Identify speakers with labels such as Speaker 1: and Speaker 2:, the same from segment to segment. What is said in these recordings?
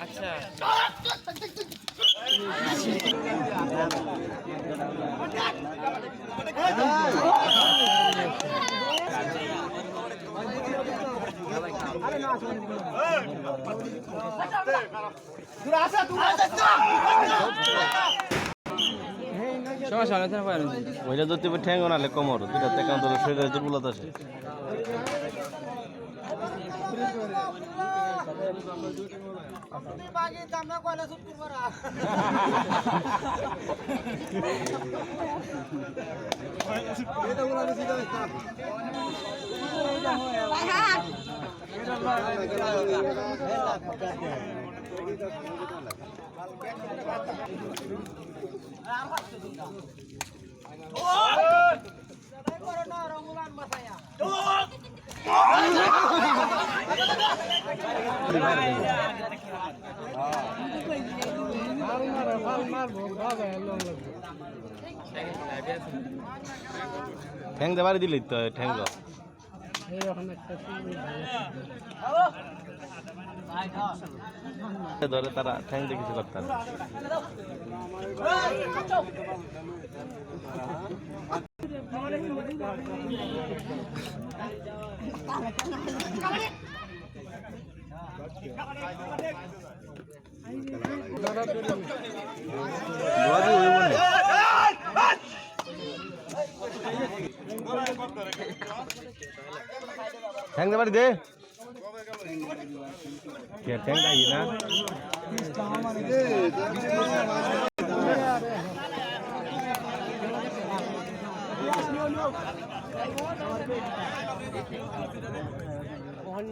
Speaker 1: আচ্ছা। সমস্যা হলে তার পারেন
Speaker 2: ওইটা যদি ঠ্যাঙ্গো নালে কোমর দুটা থেকে অন্তত শরীরের দুর্বলতা আছে। ঠ্যাং দিয়ে বাড়ি দিলি তো ঠ্যাং ধরে তারা ঠ্যাং দিয়ে কিছু করতে পারে দোয়াজি হইব না। ঠ্যাং বাড়ি দে। কে ঠ্যাং গাই না ওই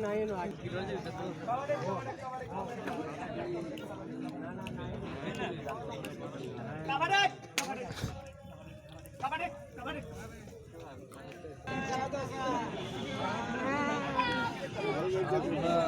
Speaker 2: Thank you.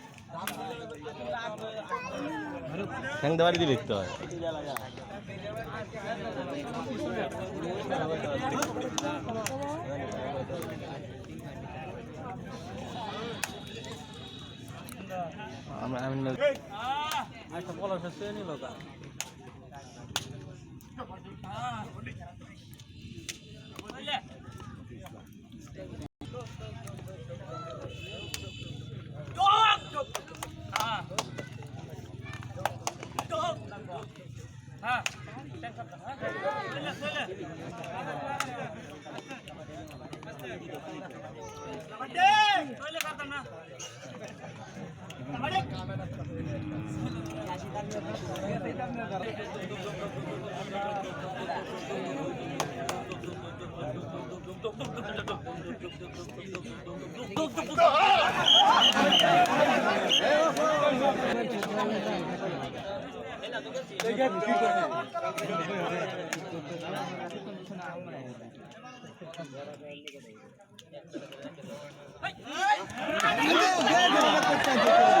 Speaker 2: ঠ্যাং দেওয়ার দিয়ে দেখতে তো আমরা আমি Hey!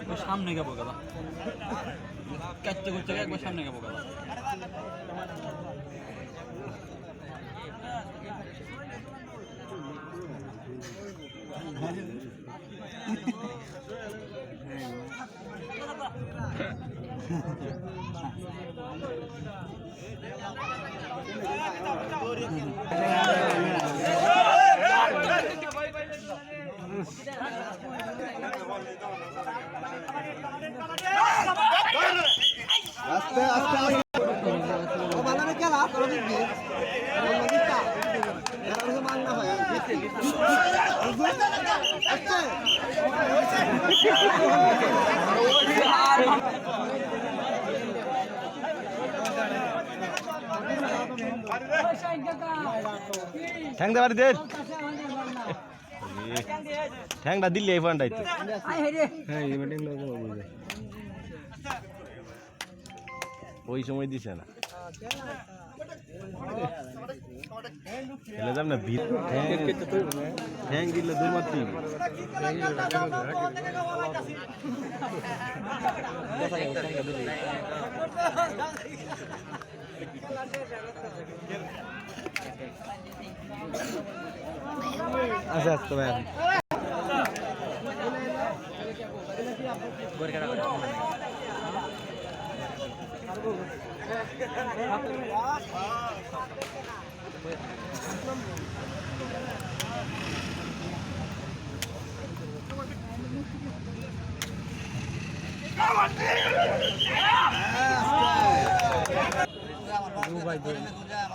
Speaker 3: একবার সামনে যাবো গেলা কাটতে করতে একবার সামনে যাবো গেলা
Speaker 4: আস্তে আস্তে বানানে কেলা তোর ও দিতা এরা কিছু মান না হয় আচ্ছা
Speaker 2: ঠ্যাংটা বাড়ি দে ঠ্যাংটা দিলে এই হ্যাঁ এই মিটিং ওই সময় দিছে না। খেলে না? ভিড় ঠ্যাং দিলে দূর মারতে আচ্ছা আচ্ছা ম্যাম
Speaker 1: দুইটাই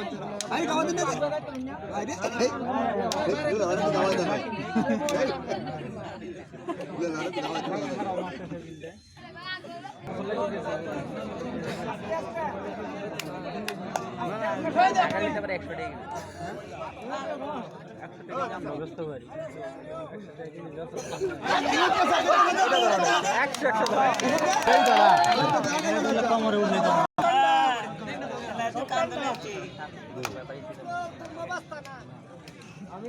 Speaker 4: একশো টাকা
Speaker 1: একশো টাকা আমি